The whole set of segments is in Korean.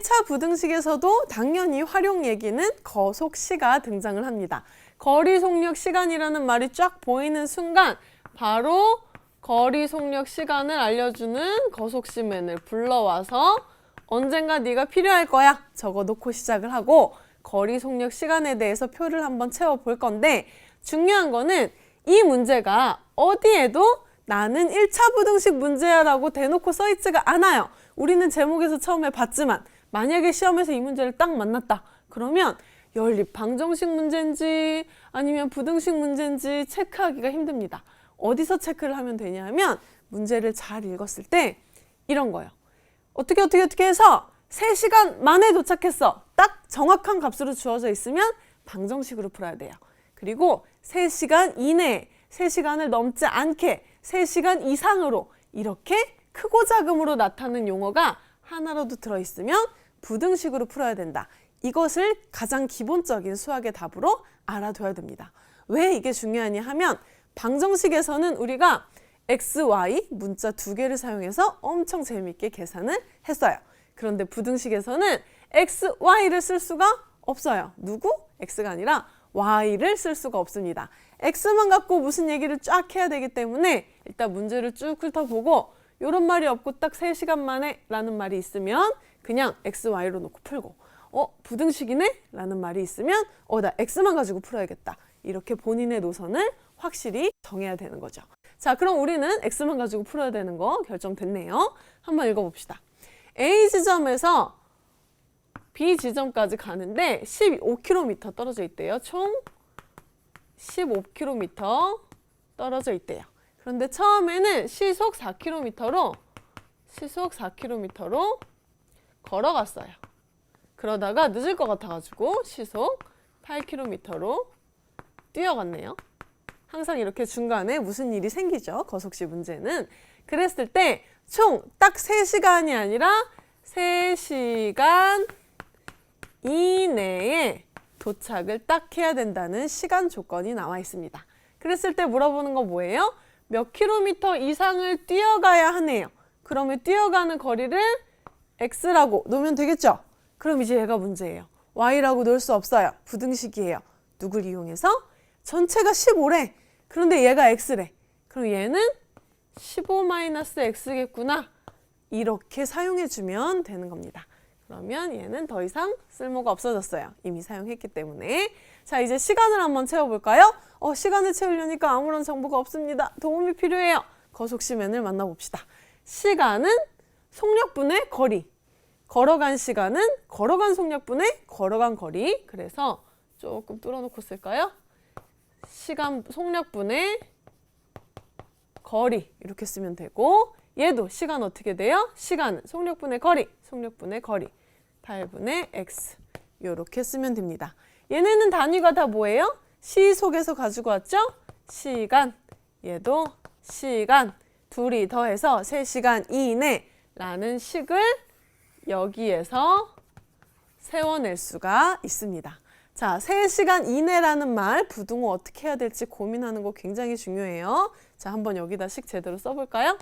1차 부등식에서도 당연히 활용 얘기는 거속 시가 등장을 합니다. 거리 속력 시간이라는 말이 쫙 보이는 순간 바로 거리 속력 시간을 알려주는 거속시맨을 불러와서 언젠가 네가 필요할 거야 적어놓고 시작을 하고 거리 속력 시간에 대해서 표를 한번 채워볼 건데 중요한 거는 이 문제가 어디에도 나는 1차 부등식 문제야라고 대놓고 써있지가 않아요. 우리는 제목에서 처음에 봤지만 만약에 시험에서 이 문제를 딱 만났다. 그러면 연립 방정식 문제인지 아니면 부등식 문제인지 체크하기가 힘듭니다. 어디서 체크를 하면 되냐면 문제를 잘 읽었을 때 이런 거예요. 어떻게 어떻게 어떻게 해서 3시간 만에 도착했어. 딱 정확한 값으로 주어져 있으면 방정식으로 풀어야 돼요. 그리고 3시간 이내에 3시간을 넘지 않게 3시간 이상으로 이렇게 크고 작음으로 나타나는 용어가 하나라도 들어있으면 부등식으로 풀어야 된다. 이것을 가장 기본적인 수학의 답으로 알아둬야 됩니다. 왜 이게 중요하냐 하면 방정식에서는 우리가 x, y 문자 두 개를 사용해서 엄청 재미있게 계산을 했어요. 그런데 부등식에서는 x, y를 쓸 수가 없어요. 누구? x가 아니라 y를 쓸 수가 없습니다. x만 갖고 무슨 얘기를 쫙 해야 되기 때문에 일단 문제를 쭉 훑어보고 이런 말이 없고 딱 3시간 만에 라는 말이 있으면 그냥 x, y로 놓고 풀고 어? 부등식이네? 라는 말이 있으면 어, 나 x만 가지고 풀어야겠다. 이렇게 본인의 노선을 확실히 정해야 되는 거죠. 자, 그럼 우리는 x만 가지고 풀어야 되는 거 결정됐네요. 한번 읽어봅시다. A 지점에서 B 지점까지 가는데 15km 떨어져 있대요. 총 15km 떨어져 있대요. 그런데 처음에는 시속 4km로 시속 4km로 걸어갔어요. 그러다가 늦을 것 같아가지고 시속 8km로 뛰어갔네요. 항상 이렇게 중간에 무슨 일이 생기죠. 거속시 문제는. 그랬을 때 총 딱 3시간이 아니라 3시간 이내에 도착을 딱 해야 된다는 시간 조건이 나와 있습니다. 그랬을 때 물어보는 거 뭐예요? 몇 킬로미터 이상을 뛰어가야 하네요. 그러면 뛰어가는 거리를 x라고 놓으면 되겠죠? 그럼 이제 얘가 문제예요. y라고 놓을 수 없어요. 부등식이에요. 누굴 이용해서? 전체가 15래. 그런데 얘가 x래. 그럼 얘는 15-x겠구나. 이렇게 사용해주면 되는 겁니다. 그러면 얘는 더 이상 쓸모가 없어졌어요. 이미 사용했기 때문에. 자, 이제 시간을 한번 채워볼까요? 어, 시간을 채우려니까 아무런 정보가 없습니다. 도움이 필요해요. 거속시맨을 만나봅시다. 시간은 속력분의 거리. 걸어간 시간은 걸어간 속력분의 걸어간 거리. 그래서 조금 뚫어놓고 쓸까요? 시간 속력분의 거리 이렇게 쓰면 되고 얘도 시간 어떻게 돼요? 시간은 속력분의 거리, 속력분의 거리 8분의 x 이렇게 쓰면 됩니다. 얘네는 단위가 다 뭐예요? 시 속에서 가지고 왔죠? 시간 얘도 시간 둘이 더해서 3시간 이내 라는 식을 여기에서 세워낼 수가 있습니다. 자, 3시간 이내라는 말 부등호 어떻게 해야 될지 고민하는 거 굉장히 중요해요. 자, 한번 여기다 식 제대로 써볼까요?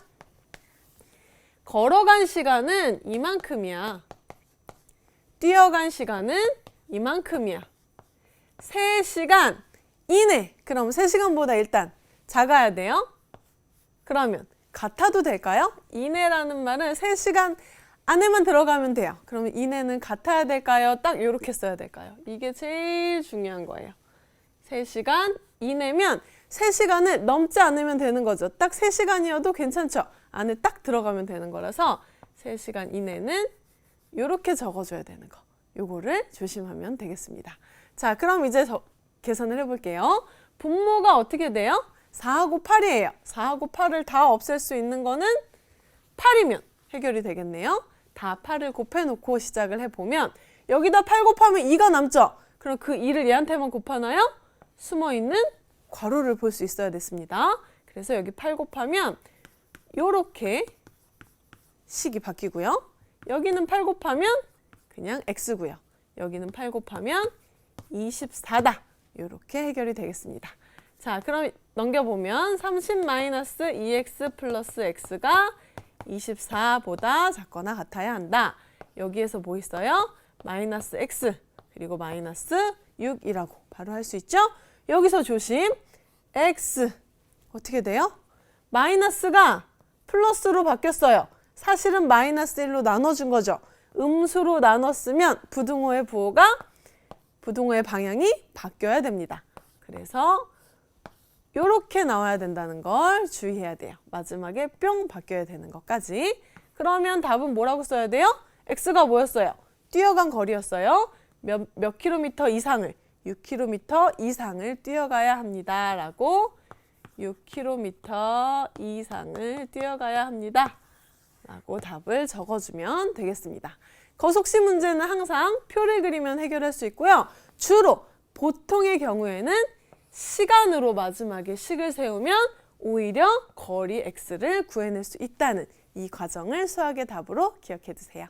걸어간 시간은 이만큼이야. 뛰어간 시간은 이만큼이야. 3시간 이내. 그럼 3시간보다 일단 작아야 돼요. 그러면 같아도 될까요? 이내라는 말은 3시간 안에만 들어가면 돼요. 그러면 이내는 같아야 될까요? 딱 이렇게 써야 될까요? 이게 제일 중요한 거예요. 3시간 이내면 3시간을 넘지 않으면 되는 거죠. 딱 3시간이어도 괜찮죠? 안에 딱 들어가면 되는 거라서 3시간 이내는 이렇게 적어줘야 되는 거. 요거를 조심하면 되겠습니다. 자, 그럼 이제 저, 계산을 해볼게요. 분모가 어떻게 돼요? 4하고 8이에요. 4하고 8을 다 없앨 수 있는 거는 8이면 해결이 되겠네요. 다 8을 곱해놓고 시작을 해보면 여기다 8 곱하면 2가 남죠? 그럼 그 2를 얘한테만 곱하나요? 숨어있는 괄호를 볼 수 있어야 됐습니다. 그래서 여기 8 곱하면 요렇게 식이 바뀌고요. 여기는 8 곱하면 그냥 x고요. 여기는 8 곱하면 24다. 이렇게 해결이 되겠습니다. 자, 그럼 넘겨보면 30-2x 플러스 x가 24보다 작거나 같아야 한다. 여기에서 뭐 있어요? 마이너스 x 그리고 마이너스 6이라고 바로 할 수 있죠? 여기서 조심. x 어떻게 돼요? 마이너스가 플러스로 바뀌었어요. 사실은 마이너스 1로 나눠준 거죠. 음수로 나눴으면 부등호의 부호가 부등호의 방향이 바뀌어야 됩니다. 그래서 이렇게 나와야 된다는 걸 주의해야 돼요. 마지막에 뿅 바뀌어야 되는 것까지. 그러면 답은 뭐라고 써야 돼요? x가 뭐였어요? 뛰어간 거리였어요. 몇, 몇 킬로미터 이상을 6킬로미터 이상을 뛰어가야 합니다. 라고 6킬로미터 이상을 뛰어가야 합니다. 라고 답을 적어주면 되겠습니다. 거속시 문제는 항상 표를 그리면 해결할 수 있고요. 주로 보통의 경우에는 시간으로 마지막에 식을 세우면 오히려 거리 x를 구해낼 수 있다는 이 과정을 수학의 답으로 기억해 두세요.